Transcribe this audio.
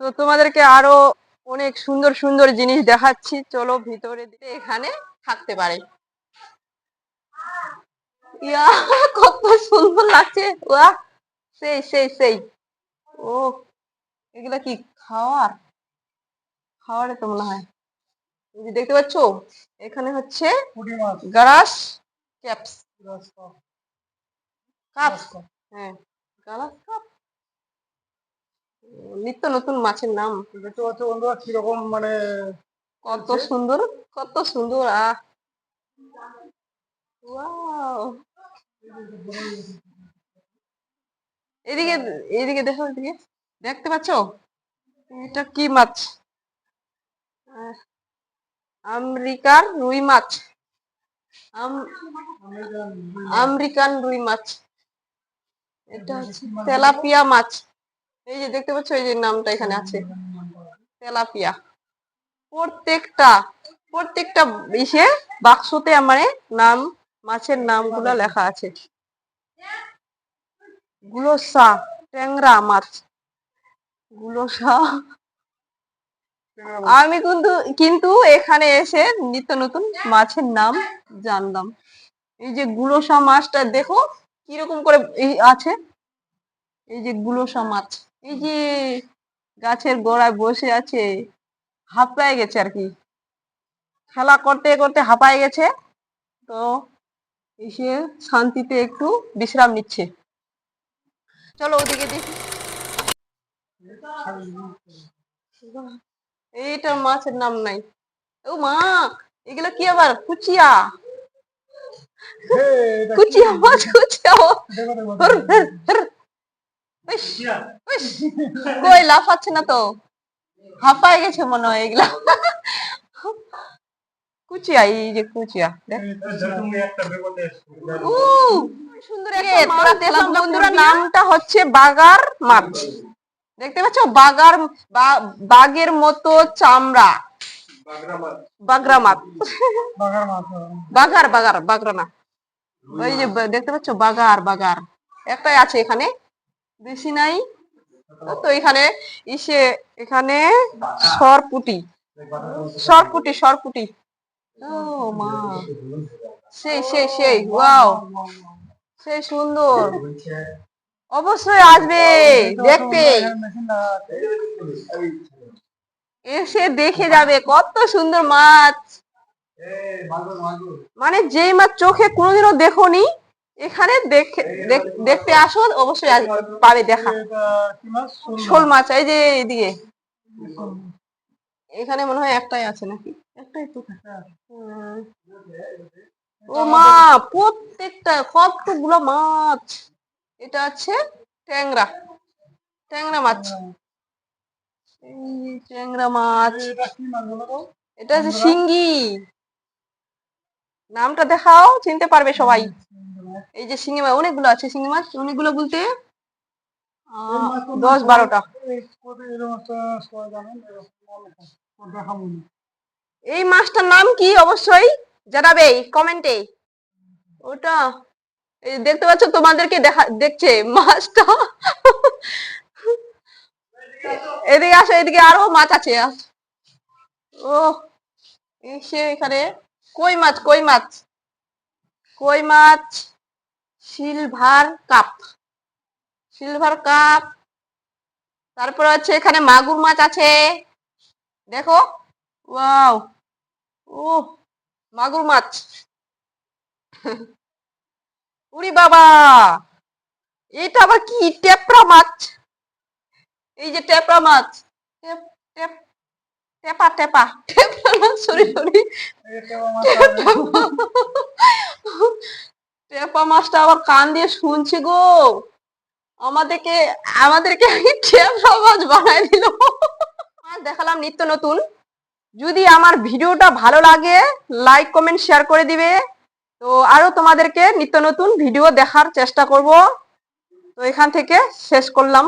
তো তোমাদেরকে আরও অনেক সুন্দর সুন্দর জিনিস দেখাচ্ছি। চলো ভিতরে দিকে এখানে থাকতে পারে। ইয়া কত সুন্দর লাগছে। ওয়া সেই সেই সেই। ও এগুলা কি খাওয়ার? খাওয়ারে তো মনে হয়। দেখতে পাচ্ছ? এখানে হচ্ছে গারাস ক্যাপস। হ্যাঁ কাপ নিত্য নতুন মাছের নাম। দেখতে পাচ্ছ বন্ধুরা কীরকম মানে কত সুন্দর কত সুন্দর আহ। এদিকে এদিকে দেখো এদিকে। দেখতে পাচ্ছ? এটা কি মাছ? আমেরিকার রুই মাছ। আম- আমেরিকান রুই মাছ। এটা হচ্ছে তেলাপিয়া মাছ। এই যে দেখতে পাচ্ছ এই যে নামটা এখানে আছে। তেলাপিয়া। প্রত্যেকটা প্রত্যেকটা ইসে বাক্সতে আমার নাম মাছের নামগুলো লেখা আছে। গুলোসা ট্যাংরা মাছ। গুলোসা আমি কিন্তু কিন্তু এখানে এসে নিত্য নতুন মাছের নাম জানলাম। এই যে গুলোসা মাছটা দেখো কীরকম করে আছে? এই যে গুলোসা মাছ। এই যে গাছের গোড়ায় বসে আছে হাঁপায় গেছে আর কি। খেলা করতে করতে হাঁপায় গেছে তো এসে শান্তিতে একটু বিশ্রাম নিচ্ছে। চলো ওদিকে দেখি। এইটার মাছের নাম নাই। ও মা এগুলো কি আবার? কুচিয়া। কুচিয়া মাছ কুচিয়া ও। হর, হর, হর। ইস, ইস, কই লাফাচ্ছে না তো? হাঁপায় গেছে মনে হয় এগুলা। কুচিয়া এই যে কুচিয়া সুন্দর একটা তোরা দেখলাম বন্ধুরা নামটা হচ্ছে বাগার মাছ। দেখতে পাচ্ছ? বাগার বা- বাঘের মতো চামড়া। বাগরা মাছ। বাগার বাগার বাগার বাগরা না। ওই যে দেখতে পাচ্ছ? বাগার বাগার। একটাই আছে এখানে। বেশি নাই। তো এখানে ইসে এখানে সরপুটি। সরপুটি সরপুটি। ও মা। সেই সেই সেই, ওয়াও। সেই সুন্দর। অবশ্যই আসবে। দেখতে। এসে দেখে যাবে। কত সুন্দর মাছ। মানে যেই মাছ চোখে কোনোদিনও দেখোনি এখানে দেখে দেখতে আসো অবশ্যই পাবে দেখা। শোল মাছ। এই যে এদিকে। এখানে মনে হয় একটাই আছে নাকি? একটাই তো। ও মা প্রত্যেকটা কতগুলো মাছ? এটা আছে ট্যাংরা। ট্যাংরা মাছ। ট্যাংরা মাছ। এটা হচ্ছে শিঙ্গি। নামটা দেখাও চিনতে পারবে সবাই। এই যে শিঙি মাছ অনেকগুলো আছে শিঙি মাছ অনেকগুলো বলতে দশ বারোটা। এই মাছটার নাম কি? অবশ্যই জানাবে কমেন্টে। ওটা দেখতে পাচ্ছ তোমাদেরকে দেখা দেখছে মাছটা। এদিকে আসো এদিকে আরও মাছ আছে। ও এসে এখানে কই মাছ কই মাছ? কই মাছ? Silver cup. Silver cup. তারপর হচ্ছে এখানে মাগুর মাছ আছে। দেখো। ওয়াও। ও মাগুর মাছ। উরি বাবা! এটা আবার কি? টেপরা মাছ। এই যে টেপরা মাছ। টেপ টেপ টেপা টেপা। টেপরা মাছ সরি সরি। টেপা মাছটা আবার কান দিয়ে গো। আমাদেরকে আমাদেরকে মাছ বানাই দিল। দেখালাম নিত্য নতুন। যদি আমার ভিডিওটা ভালো লাগে লাইক কমেন্ট শেয়ার করে দিবে। তো আরও তোমাদেরকে নিত্য নতুন ভিডিও দেখার চেষ্টা করব। তো এখান থেকে শেষ করলাম।